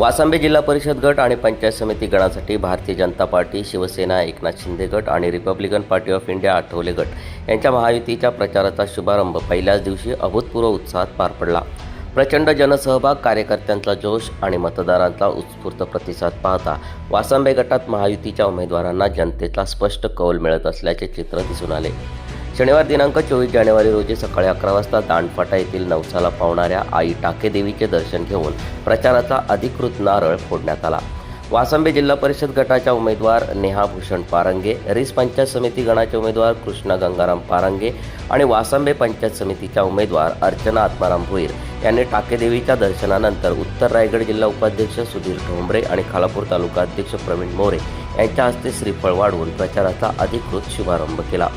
वासंबे जिल्हा परिषद गट आणि पंचायत समिती गणासाठी भारतीय जनता पार्टी शिवसेना एकनाथ शिंदे गट आणि Republican Party of India Athawale गट यांच्या महायुतीच्या प्रचाराचा शुभारंभ पहिल्याच दिवशी अभूतपूर्व उत्साहात पार पडला. प्रचंड जनसहभाग कार्यकर्त्यांचा जोश आणि मतदारांचा उत्स्फूर्त प्रतिसाद पाहता वासंबे गटात महायुतीच्या उमेदवारांना जनतेचा स्पष्ट कौल मिळत असल्याचे चित्र दिसून आले. शनिवार दिनांक चोवीस जानेवारी रोजी सकाळी अकरा वाजता दांडफाटा येथील नवसाला पावणाऱ्या आई टाके देवीचे दर्शन घेऊन प्रचाराचा अधिकृत नारळ फोडण्यात आला. वासंबे जिल्हा परिषद गटाच्या उमेदवार नेहा भूषण पारंगे रिस पंचायत समिती गणाचे उमेदवार कृष्णा गंगाराम पारंगे आणि वासंबे पंचायत समितीच्या उमेदवार अर्चना आत्माराम भोईर यांनी टाकेदेवीच्या दर्शनानंतर उत्तर रायगड जिल्हा उपाध्यक्ष सुधीर ठोंबरे आणि खालापूर तालुका अध्यक्ष प्रवीण मोरे यांच्या हस्ते श्रीफळ वाढवून प्रचाराचा अधिकृत शुभारंभ केला.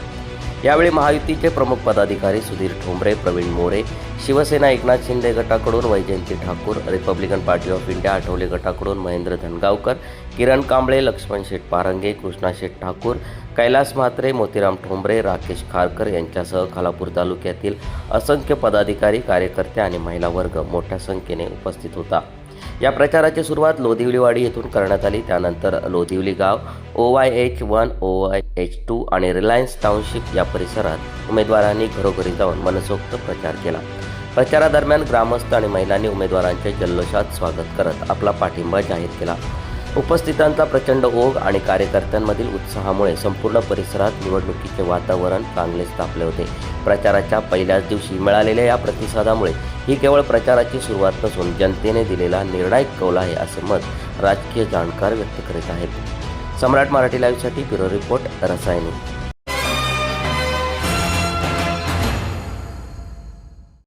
यावेळी महायुतीचे प्रमुख पदाधिकारी सुधीर ठोंबरे प्रवीण मोरे शिवसेना एकनाथ शिंदे गटाकडून Vaijayanti Thakur Republican Party of India Athawale गटाकडून महेंद्र धनगावकर किरण कांबळे लक्ष्मण शेठ पारंगे कृष्णा शेठ ठाकूर कैलास म्हात्रे मोतीराम ठोंबरे राकेश खारकर यांच्यासह खालापूर तालुक्यातील असंख्य पदाधिकारी कार्यकर्ते आणि महिला वर्ग मोठ्या संख्येने उपस्थित होता. या प्रचाराची सुरुवात लोधिवलीवाडी येथून करण्यात आली. त्यानंतर लोधिवली गाव O Y H one O Y H two आणि रिलायन्स टाउनशिप या परिसरात उमेदवारांनी घरोघरी जाऊन मनसोक्त प्रचार केला. प्रचारादरम्यान ग्रामस्थ आणि महिलांनी उमेदवारांचे जल्लोषात स्वागत करत आपला पाठिंबा जाहीर केला. उपस्थितांचा प्रचंड ओघ आणि कार्यकर्त्यांमधील उत्साहामुळे संपूर्ण परिसरात निवडणुकीचे वातावरण चांगलेच तापले होते. प्रचाराच्या पहिल्याच दिवशी मिळालेल्या या प्रतिसादामुळे ही केवळ प्रचाराची सुरुवात नसून जनतेने दिलेला निर्णायक कौल आहे असे मत राजकीय जाणकार व्यक्त करीत आहेत. सम्राट मराठी लाईव्हसाठी ब्युरो रिपोर्ट रसायनी.